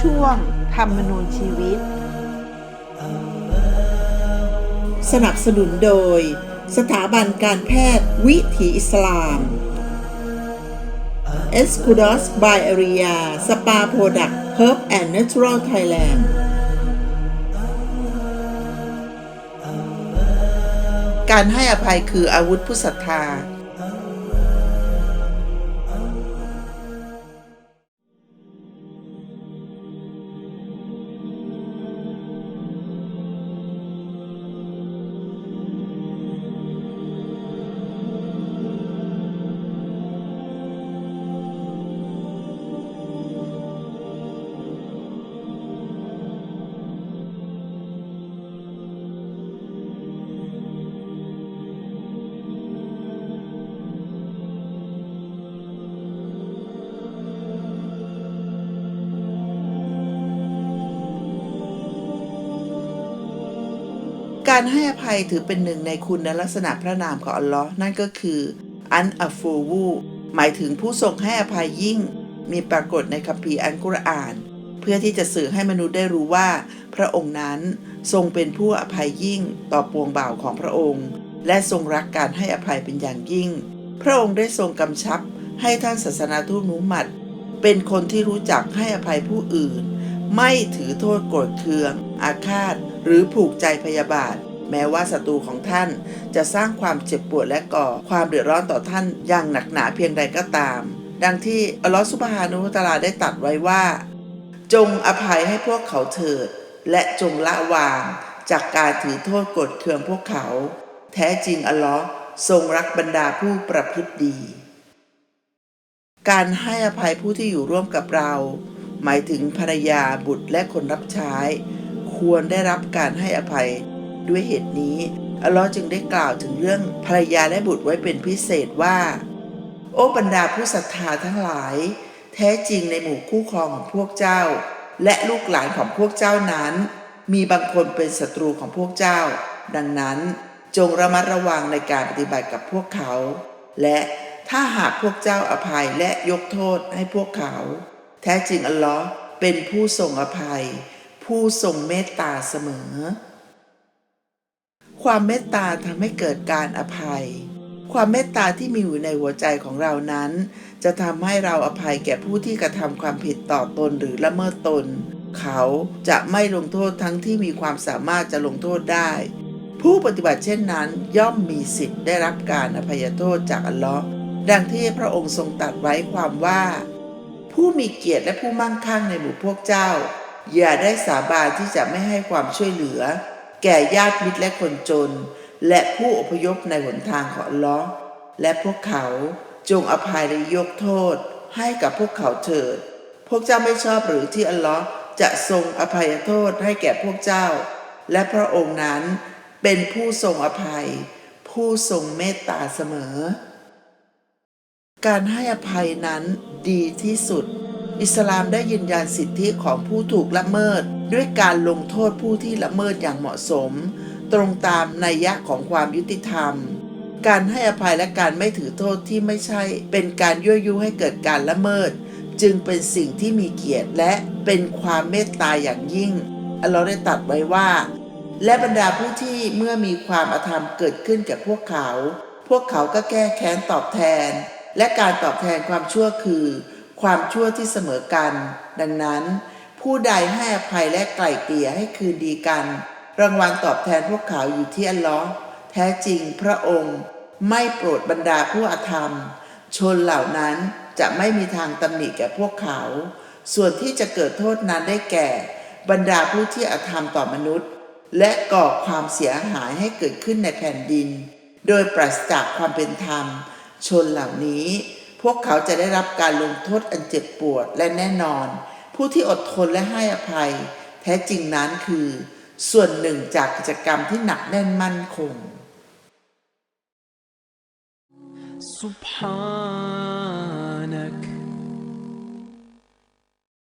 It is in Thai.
ช่วง ธรรมนูญชีวิต สนับสนุนโดย สถาบันการแพทย์วิถีอิสลาม e s c u d o s by Area Spa Product Herb and Natural Thailand การให้อภัยคืออาวุธผู้ศรัทธา การให้อภัยถือเป็นหนึ่งในคุณลักษณะพระนามของอัลลอฮ์นั่นก็คืออันอัฟูวูหมายถึงผู้ทรงให้อภัยยิ่ง มีปรากฏในคัมภีร์อันกุรอาน เพื่อที่จะสื่อให้มนุษย์ได้รู้ว่า พระองค์นั้นทรงเป็นผู้อภัยยิ่งต่อปวงบ่าวของพระองค์ และทรงรักการให้อภัยเป็นอย่างยิ่ง พระองค์ได้ทรงกำชับให้ท่านศาสนาทูตมุฮัมมัด เป็นคนที่รู้จักให้อภัยผู้อื่น ไม่ถือโทษโกรธเคือง อาฆาต หรือผูกใจพยาบาท แม้ว่าศัตรูของท่านจะสร้างความเจ็บปวดและก่อ ความเดือดร้อนต่อท่านอย่างหนักหนาเพียงใดก็ตาม ดังที่อัลลอฮฺสุบฮานุตะอาลาได้ตัดไว้ว่า จงอภัยให้พวกเขาเถิด และจงละวาง จากการถือโทษกรธเคืองพวกเขา แท้จริงอัลลอฮ์ทรงรักบรรดาผู้ประพฤติดี การให้อภัยผู้ที่อยู่ร่วมกับเรา หมายถึงภรรยาบุตรและคนรับใช้ ควรได้รับการให้อภัย ด้วยเหตุนี้ อัลลอฮ์จึงได้กล่าวถึงเรื่องภรรยาและบุตรไว้เป็นพิเศษว่า โอ้บรรดาผู้ศรัทธาทั้งหลาย แท้จริงในหมู่คู่ครองของพวกเจ้า และลูกหลานของพวกเจ้านั้น มีบางคนเป็นศัตรูของพวกเจ้า ดังนั้นจงระมัดระวังในการปฏิบัติกับพวกเขา และถ้าหากพวกเจ้าอภัยและยกโทษให้พวกเขา แท้จริงอัลลอฮ์เป็นผู้ทรงอภัย ผู้ทรงเมตตาเสมอ ความเมตตาทำให้เกิดการอภัย ความเมตตาที่มีอยู่ในหัวใจของเรานั้น จะทำให้เราอภัยแก่ผู้ที่กระทำความผิดต่อตนหรือละเมิดตน เขาจะไม่ลงโทษทั้งที่มีความสามารถจะลงโทษได้ ผู้ปฏิบัติเช่นนั้นย่อมมีสิทธิ์ได้รับการอภัยโทษจากอัลลอฮ์ดังที่พระองค์ทรงตรัสไว้ความว่า ผู้มีเกียรติและผู้มั่งคั่งในหมู่พวกเจ้า อย่าได้สาบานที่จะไม่ให้ความช่วยเหลือ แก่ญาติมิตรและคนจน และผู้อพยพในหนทางของลลอและพวกเขาจงอภัยและยกโทษให้กับพวกเขาเถิด พวกเจ้าไม่ชอบหรือที่อัลลอฮ์จะทรงอภัยโทษให้แก่พวกเจ้า และพระองค์นั้นเป็นผู้ทรงอภัย ผู้ทรงเมตตาเสมอ การให้อภัยนั้นดีที่สุด อิสลามได้ยืนยันสิทธิของผู้ถูกละเมิด ด้วยการลงโทษผู้ที่ละเมิดอย่างเหมาะสม ตรงตามนัยยะของความยุติธรรม การให้อภัยและการไม่ถือโทษที่ไม่ใช่ เป็นการยั่วยุให้เกิดการละเมิด จึงเป็นสิ่งที่มีเกียรติและเป็นความเมตตาอย่างยิ่งอัลลอฮ์ได้ตัดไว้ว่า และบรรดาผู้ที่เมื่อมีความอาธรรมเกิดขึ้นแก่พวกเขา พวกเขาก็แก้แค้นตอบแทน และการตอบแทนความชั่วคือ ความชั่วที่เสมอกัน ดังนั้น ผู้ใดให้อภัยและไกล่เกลี่ยให้คืนดีกัน รางวัลตอบแทนพวกเขาอยู่ที่อัลลอฮ์แท้จริงพระองค์ ไม่โปรดบรรดาผู้อาธรรม ชนเหล่านั้นจะไม่มีทางตำหนิแก่พวกเขา ส่วนที่จะเกิดโทษนั้นได้แก่ บรรดาผู้ที่อาธรรมต่อมนุษย์ และก่อความเสียหายให้เกิดขึ้นในแผ่นดิน โดยปราศจากความเป็นธรรม ชนเหล่านี้ พวกเขาจะได้รับการลงโทษอันเจ็บปวดและแน่นอน ผู้ที่อดทนและให้อภัย แท้จริงนั้นคือ ส่วนหนึ่งจากกิจกรรมที่หนักแน่นมั่นคง سبحان